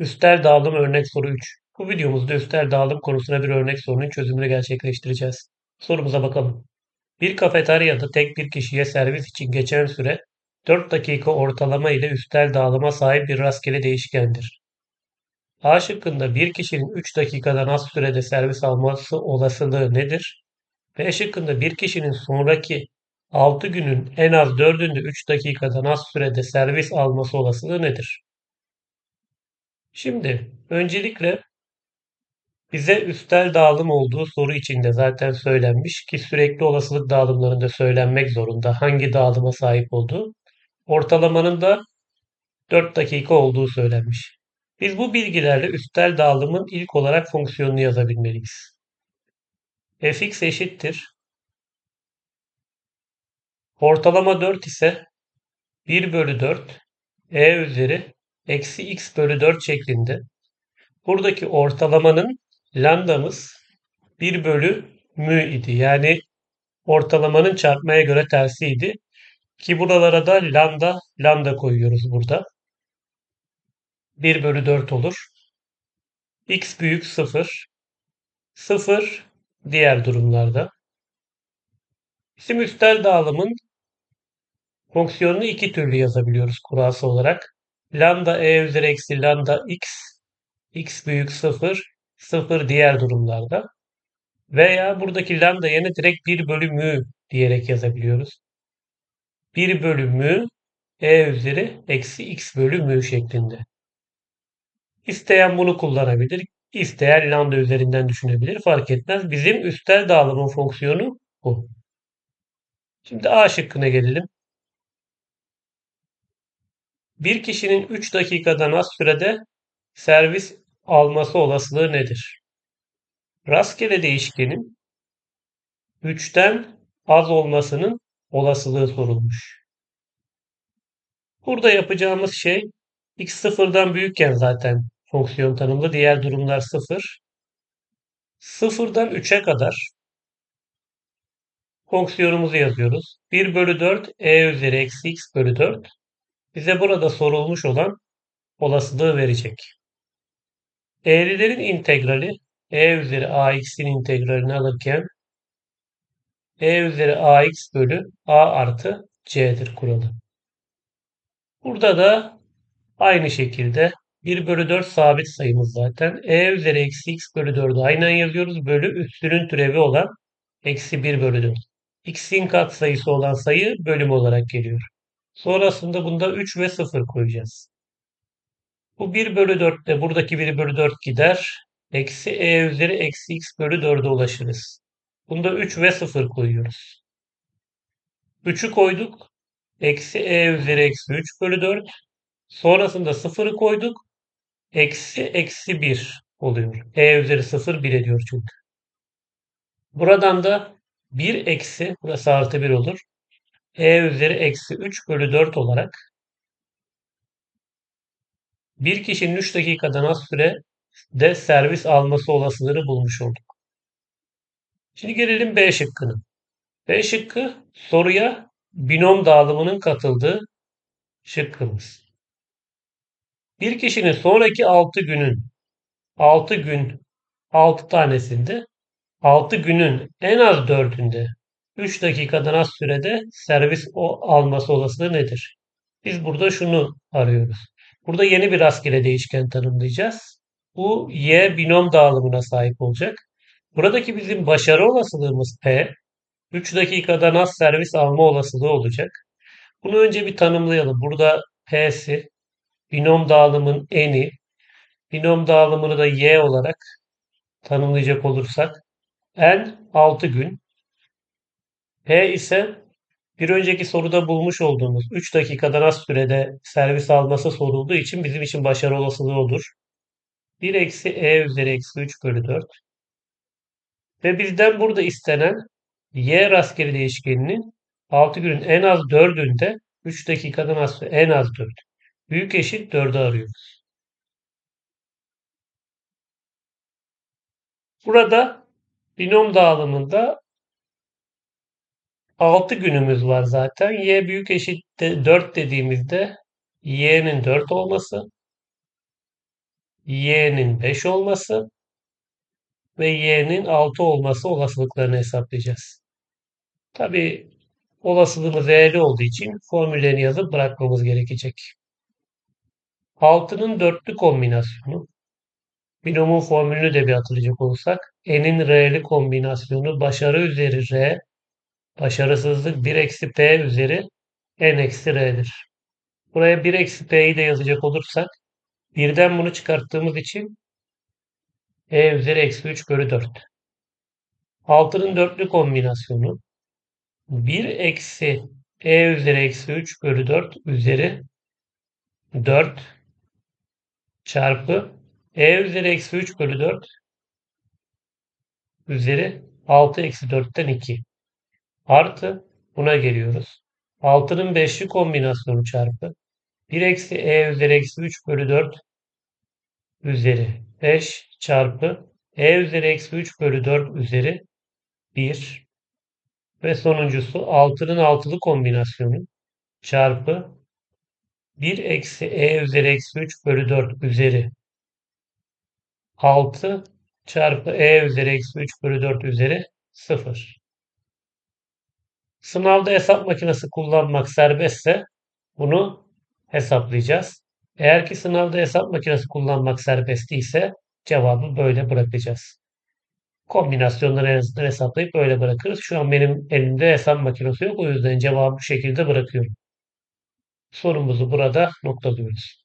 Üstel dağılım örnek soru 3. Bu videomuzda üstel dağılım konusuna bir örnek sorunun çözümünü gerçekleştireceğiz. Sorumuza bakalım. Bir kafeteryada tek bir kişiye servis için geçen süre 4 dakika ortalama ile üstel dağılıma sahip bir rastgele değişkendir. A şıkkında bir kişinin 3 dakikadan az sürede servis alması olasılığı nedir? B şıkkında bir kişinin sonraki 6 günün en az 4'ünde 3 dakikadan az sürede servis alması olasılığı nedir? Şimdi öncelikle bize üstel dağılım olduğu soru içinde zaten söylenmiş ki sürekli olasılık dağılımlarında söylenmek zorunda hangi dağılıma sahip olduğu. Ortalamanın da 4 dakika olduğu söylenmiş. Biz bu bilgilerle üstel dağılımın ilk olarak fonksiyonunu yazabilmeliyiz. fx eşittir. Ortalama 4 ise 1 bölü 4 e üzeri eksi x bölü 4 şeklinde. Buradaki ortalamanın lambdamız 1 bölü mü idi. Yani ortalamanın çarpmaya göre tersiydi. Ki buralara da lambda lambda koyuyoruz burada. 1 bölü 4 olur. x büyük 0. 0 diğer durumlarda. Bizim üstel dağılımın fonksiyonunu iki türlü yazabiliyoruz kurası olarak. Lambda e üzeri eksi lambda x x büyük 0 0 diğer durumlarda. Veya buradaki lambda yerine direkt 1 bölü mü diyerek yazabiliyoruz. 1 bölü mü e üzeri eksi x bölü mü şeklinde. İsteyen bunu kullanabilir. İsteyen lambda üzerinden düşünebilir. Fark etmez. Bizim üstel dağılımın fonksiyonu bu. Şimdi A şıkkına gelelim. Bir kişinin 3 dakikadan az sürede servis alması olasılığı nedir? Rastgele değişkenin 3'ten az olmasının olasılığı sorulmuş. Burada yapacağımız şey x sıfırdan büyükken zaten fonksiyon tanımlı. Diğer durumlar sıfır. Sıfırdan 3'e kadar fonksiyonumuzu yazıyoruz. 1 bölü 4 e üzeri eksi x bölü 4 bize burada sorulmuş olan olasılığı verecek. Eğrilerin integrali e üzeri ax'in integralini alırken e üzeri ax bölü a artı c'dir kuralı. Burada da aynı şekilde 1 bölü 4 sabit sayımız zaten. e üzeri eksi x bölü 4'ü aynen yazıyoruz. Bölü üstünün türevi olan eksi 1 bölü 4. x'in katsayısı olan sayı bölüm olarak geliyor. Sonrasında bunda 3 ve 0 koyacağız. Bu 1 bölü 4 de buradaki 1 bölü 4 gider. Eksi e üzeri eksi x bölü 4'e ulaşırız. Bunda 3 ve 0 koyuyoruz. 3'ü koyduk. Eksi e üzeri eksi 3 bölü 4. Sonrasında 0'ı koyduk. Eksi eksi 1 oluyor. E üzeri 0 1 ediyor çünkü. Buradan da 1 eksi burası artı 1 olur. E üzeri eksi 3 bölü 4 olarak bir kişinin 3 dakikadan az sürede servis alması olasılığını bulmuş olduk. Şimdi gelelim B şıkkına. B şıkkı soruya binom dağılımının katıldığı şıkkımız. Bir kişinin sonraki 6 günün 6 gün 6 tanesinde 6 günün en az 4'ünde 3 dakikadan az sürede servis alması olasılığı nedir? Biz burada şunu arıyoruz. Burada yeni bir rastgele değişken tanımlayacağız. Bu y binom dağılımına sahip olacak. Buradaki bizim başarı olasılığımız P. 3 dakikadan az servis alma olasılığı olacak. Bunu önce bir tanımlayalım. Burada P'si binom dağılımın eni, binom dağılımını da y olarak tanımlayacak olursak n 6 gün, P ise bir önceki soruda bulmuş olduğumuz 3 dakikadan az sürede servis alması sorulduğu için bizim için başarı olasılığı olur. 1 eksi e üzeri eksi 3 bölü 4. Ve bizden burada istenen y rastgele değişkeninin 6 günün en az 4'ünde 3 dakikadan az en az 4. Büyük eşit 4'ü arıyoruz. Burada binom dağılımında 6 günümüz var zaten. Y büyük eşit 4 dediğimizde y'nin 4 olması. y'nin 5 olması ve y'nin 6 olması olasılıklarını hesaplayacağız. Tabi olasılığımız eğri olduğu için formüllerini yazıp bırakmamız gerekecek. 6'nın dörtlü kombinasyonu binomun formülünü de bir hatırlayacak olursak n'in r'li kombinasyonu başarı üzeri r başarısızlık 1 eksi p üzeri n eksi r'dir. Buraya 1 eksi p'yi de yazacak olursak birden bunu çıkarttığımız için e üzeri eksi 3 bölü 4. 6'nın dörtlü kombinasyonu 1 eksi e üzeri eksi 3 bölü 4 üzeri 4 çarpı e üzeri eksi 3 bölü 4 üzeri 6 eksi 4'ten 2 artı buna geliyoruz. 6'nın 5'li kombinasyonu çarpı 1 eksi e üzeri eksi 3 bölü 4 üzeri 5 çarpı e üzeri eksi 3 bölü 4 üzeri 1 ve sonuncusu 6'nın altılı kombinasyonu çarpı 1 eksi e üzeri eksi 3 bölü 4 üzeri 6 çarpı e üzeri eksi 3 bölü 4 üzeri 0. Sınavda hesap makinesi kullanmak serbestse bunu hesaplayacağız. Eğer ki sınavda hesap makinesi kullanmak serbest değilse cevabı böyle bırakacağız. Kombinasyonları en azından hesaplayıp böyle bırakırız. Şu an benim elimde hesap makinesi yok. O yüzden cevabı bu şekilde bırakıyorum. Sorumuzu burada noktalıyoruz.